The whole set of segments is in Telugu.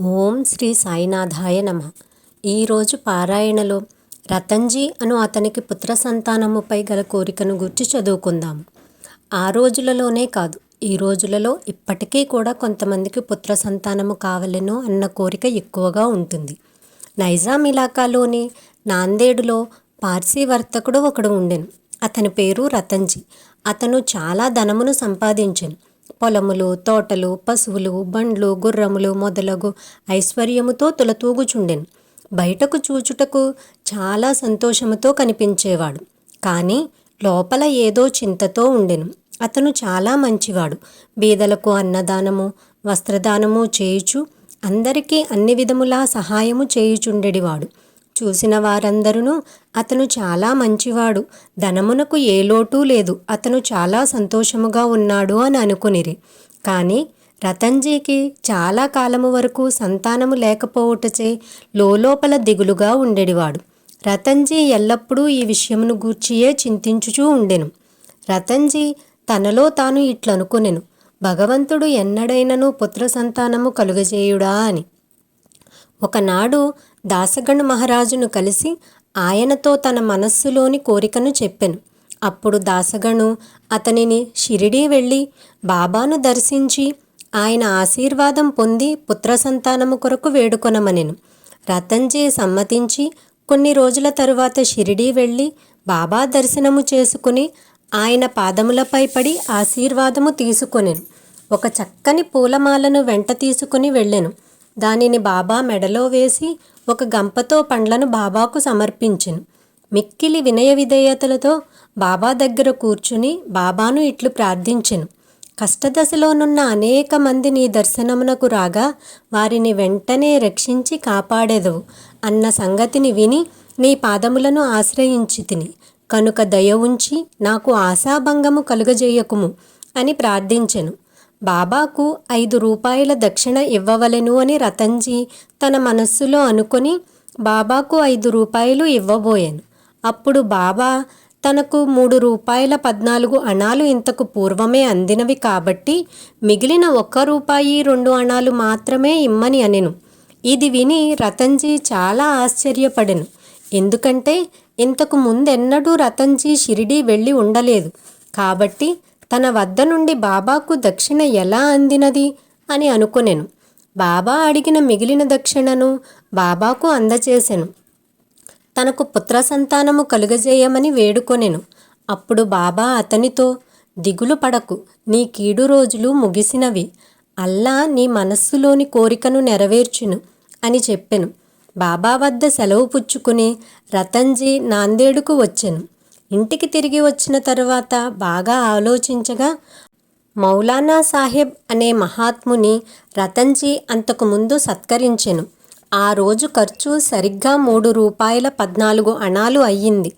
ఓం శ్రీ సాయినాథాయ నమ. ఈరోజు పారాయణలో రతన్జీ అను అతనికి పుత్ర సంతానముపై గల కోరికను గుర్చి చదువుకుందాం ఆ రోజులలోనే కాదు ఈ రోజులలో ఇప్పటికీ కూడా కొంతమందికి పుత్ర సంతానము కావలెను అన్న కోరిక ఎక్కువగా ఉంటుంది. నైజాం ఇలాకాలోని నాందేడులో పార్సీ వర్తకుడు ఒకడు ఉండెను. అతని పేరు రతన్జీ. అతను చాలా ధనమును సంపాదించాను. పొలములు తోటలు పశువులు బండ్లు గుర్రములు మొదలగు ఐశ్వర్యముతో తులతూగుచుండెను. బయటకు చూచుటకు చాలా సంతోషముతో కనిపించేవాడు. కానీ లోపల ఏదో చింతతో ఉండెను. అతను చాలా మంచివాడు. బీదలకు అన్నదానము వస్త్రదానము చేయుచు అందరికీ అన్ని విధములా సహాయము చేయుచుండెడివాడు. చూసిన వారందరూ అతను చాలా మంచివాడు. ధనమునకు ఏ లోటు లేదు. అతను చాలా సంతోషముగా ఉన్నాడు అని అనుకునిరి. కానీ రతన్జీకి చాలా కాలము వరకు సంతానము లేకపోవటచే లోపల దిగులుగా ఉండేడివాడు. రతన్జీ ఎల్లప్పుడూ ఈ విషయమును గూర్చియే చింతించుచూ ఉండెను. రతన్జీ తనలో తాను ఇట్లనుకునెను. భగవంతుడు ఎన్నడైనను పుత్ర సంతానము కలుగజేయుడా అని. ఒకనాడు దాసగణు మహారాజును కలిసి ఆయనతో తన మనస్సులోని కోరికను చెప్పెను. అప్పుడు దాసగణు అతనిని షిరిడీ వెళ్ళి బాబాను దర్శించి ఆయన ఆశీర్వాదం పొంది పుత్ర సంతానము కొరకు వేడుకొనమనెను. రతన్జీ సమ్మతించి కొన్ని రోజుల తరువాత షిరిడీ వెళ్ళి బాబా దర్శనము చేసుకుని ఆయన పాదములపై పడి ఆశీర్వాదము తీసుకొనెను. ఒక చక్కని పూలమాలను వెంట తీసుకుని వెళ్ళెను. దానిని బాబా మెడలో వేసి ఒక గంపతో పండ్లను బాబాకు సమర్పించెను. మిక్కిలి వినయ విధేయతలతో బాబా దగ్గర కూర్చుని బాబాను ఇట్లు ప్రార్థించెను. కష్టదశలోనున్న అనేక మంది నీ దర్శనమునకు రాగా వారిని వెంటనే రక్షించి కాపాడేదవు అన్న సంగతిని విని నీ పాదములను ఆశ్రయించి తిని. కనుక దయ ఉంచి నాకు ఆశాభంగము కలుగజేయకుము అని ప్రార్థించెను. బాబాకు ఐదు రూపాయల దక్షిణ ఇవ్వవలెను అని రతన్జీ తన మనస్సులో అనుకొని బాబాకు ఐదు రూపాయలు ఇవ్వబోయాను. అప్పుడు బాబా తనకు మూడు రూపాయల పద్నాలుగు అణాలు ఇంతకు పూర్వమే అందినవి కాబట్టి మిగిలిన ఒక్క రూపాయి రెండు అణాలు మాత్రమే ఇమ్మని అనెను. ఇది విని రతన్జీ చాలా ఆశ్చర్యపడెను. ఎందుకంటే ఇంతకు ముందెన్నడూ రతన్జీ షిరిడీ వెళ్ళి ఉండలేదు. కాబట్టి తన వద్ద నుండి బాబాకు దక్షిణ ఎలా అందినది అని అనుకునేను. బాబా అడిగిన మిగిలిన దక్షిణను బాబాకు అందచేసెను. తనకు పుత్ర సంతానము కలుగజేయమని వేడుకొనెను. అప్పుడు బాబా అతనితో దిగులు పడకు నీ కీడు రోజులు ముగిసినవి. అల్లా నీ మనస్సులోని కోరికను నెరవేర్చును అని చెప్పెను. బాబా వద్ద సెలవు పుచ్చుకుని రతన్జీ నాందేడుకు వచ్చెను. ఇంటికి తిరిగి వచ్చిన తరువాత బాగా ఆలోచించగా మౌలానా సాహెబ్ అనే మహాత్ముని రతన్జీ అంతకుముందు సత్కరించెను. ఆ రోజు ఖర్చు సరిగ్గా మూడు రూపాయల పద్నాలుగు అణాలు అయ్యింది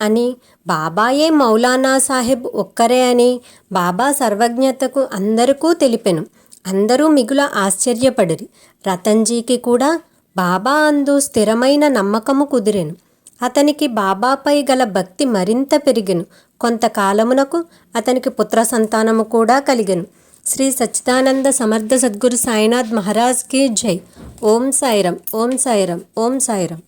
అని బాబాయే మౌలానా సాహెబ్ ఒక్కరే అని బాబా సర్వజ్ఞతకు అందరికూ తెలిపెను. అందరూ మిగుల ఆశ్చర్యపడిరి. రతన్జీకి కూడా బాబా అందు స్థిరమైన నమ్మకము కుదిరెను. అతనికి బాబాపై గల భక్తి మరింత పెరిగెను. కొంతకాలమునకు అతనికి పుత్ర సంతానము కూడా కలిగెను. శ్రీ సచ్చిదానంద సమర్థ సద్గురు సాయినాథ్ మహారాజ్కి జై. ఓం సాయిరం ఓం సాయిరం ఓం సాయిరం